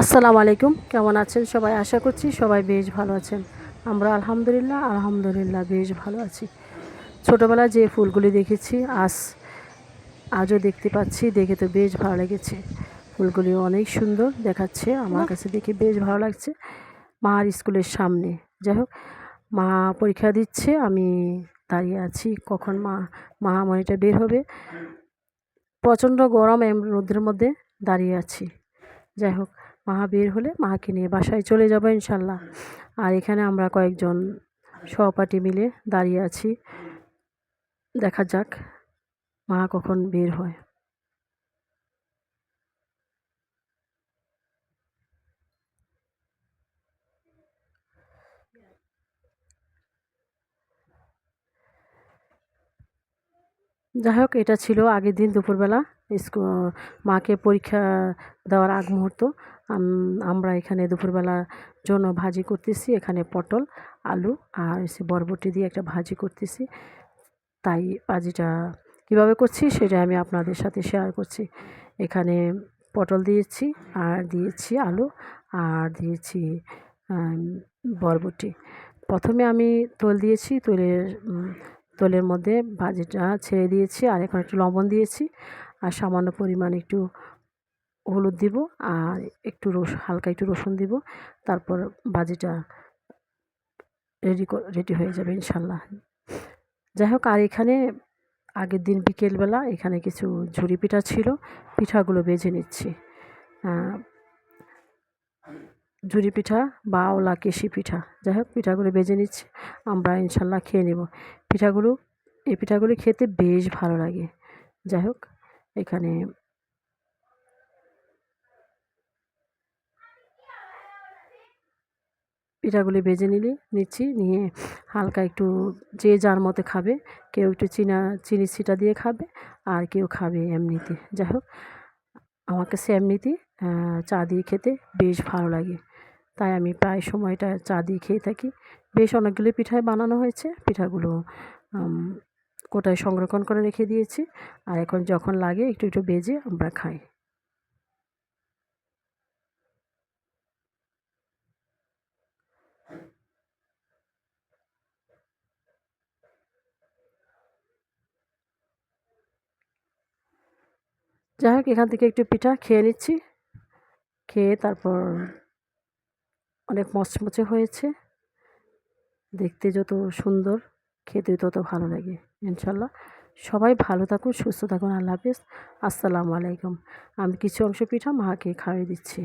আসসালামু আলাইকুম। কেমন আছেন সবাই? আশা করছি সবাই বেশ ভালো আছেন। আমরা আলহামদুলিল্লাহ আলহামদুলিল্লাহ বেশ ভালো আছি। ছোটোবেলায় যে ফুলগুলি দেখেছি আজ আজও দেখতে পাচ্ছি দেখে তো বেশ ভালো লেগেছে। ফুলগুলি অনেক সুন্দর দেখাচ্ছে আমার কাছে দেখে বেশ ভালো লাগছে। মার স্কুলের সামনে। যাই হোক মা পরীক্ষা দিচ্ছে আমি দাঁড়িয়ে আছি কখন মা মহামণিটা বের হবে। প্রচণ্ড গরম এম রোদের মধ্যে দাঁড়িয়ে আছি। যাই হোক, মা বের হলে মাকে নিয়ে বাসায় চলে যাব ইনশাল্লাহ। আর এখানে আমরা কয়েকজন সহপাঠী মিলে দাঁড়িয়ে আছি। দেখা যাক মা কখন বের হয়। যাই হোক, এটা ছিল আগের দিন দুপুরবেলা। মাকে পরীক্ষা দেওয়ার আগ মুহূর্ত আমরা এখানে দুপুরবেলার জন্য ভাজি করতেছি, এখানে পটল, আলু আর এসে বরবটি দিয়ে একটা ভাজি করতেছি। তাই ভাজিটা কীভাবে করছি সেটা আমি আপনাদের সাথে শেয়ার করছি। এখানে পটল দিয়েছি, আর দিয়েছি আলু, আর দিয়েছি বরবটি। প্রথমে আমি তোল দিয়েছি, তোলের তোলের মধ্যে ভাজিটা ছেড়ে দিয়েছি, আর এখন একটু লবণ দিয়েছি। আর সামান্য পরিমাণ একটু হলুদ দিব আর একটু রস, হালকা একটু রসুন দিব। তারপর ভাজিটা রেডি রেডি হয়ে যাবে ইনশাল্লাহ। যাই হোক, আর এখানে আগের দিন বিকেলবেলা এখানে কিছু ঝুড়ি পিঠা ছিল, পিঠাগুলো বেজে নিচ্ছি। ঝুড়ি পিঠা বা ওলা কেশি পিঠা, যাই হোক, পিঠাগুলো বেজে নিচ্ছি, আমরা ইনশাল্লাহ খেয়ে নেব। পিঠাগুলো, এই পিঠাগুলি খেতে বেশ ভালো লাগে। যাই হোক এখানে পিঠাগুলি ভেজে নিলে, নিচ্ছি, নিয়ে হালকা একটু যে যার মতো খাবে, কেউ একটু চিনা চিনি ছিটা দিয়ে খাবে আর কেউ খাবে এমনিতে। যাই হোক, আমার কাছে এমনিতে চা দিয়ে খেতে বেশ ভালো লাগে। তাই আমি প্রায় সময়টা চা দিয়ে খেয়ে থাকি। বেশ অনেকগুলো পিঠাই বানানো হয়েছে, পিঠাগুলো কোটায় সংরক্ষণ করে রেখে দিয়েছি। আর এখন যখন লাগে একটু একটু বেজে আমরা খাই। যাই হোক, এখান থেকে একটু পিঠা খেয়ে নিচ্ছি। খেয়ে তারপর অনেক মচমচে হয়েছে। দেখতে যত সুন্দর। খেতে তত ভালো লাগে, ইনশাল্লাহ। সবাই ভালো থাকুন, সুস্থ থাকুন, আল্লাহ হাফিজ। আসসালামু আলাইকুম। আমি কিছু অংশ পিঠা মাকে খাইয়ে দিচ্ছি।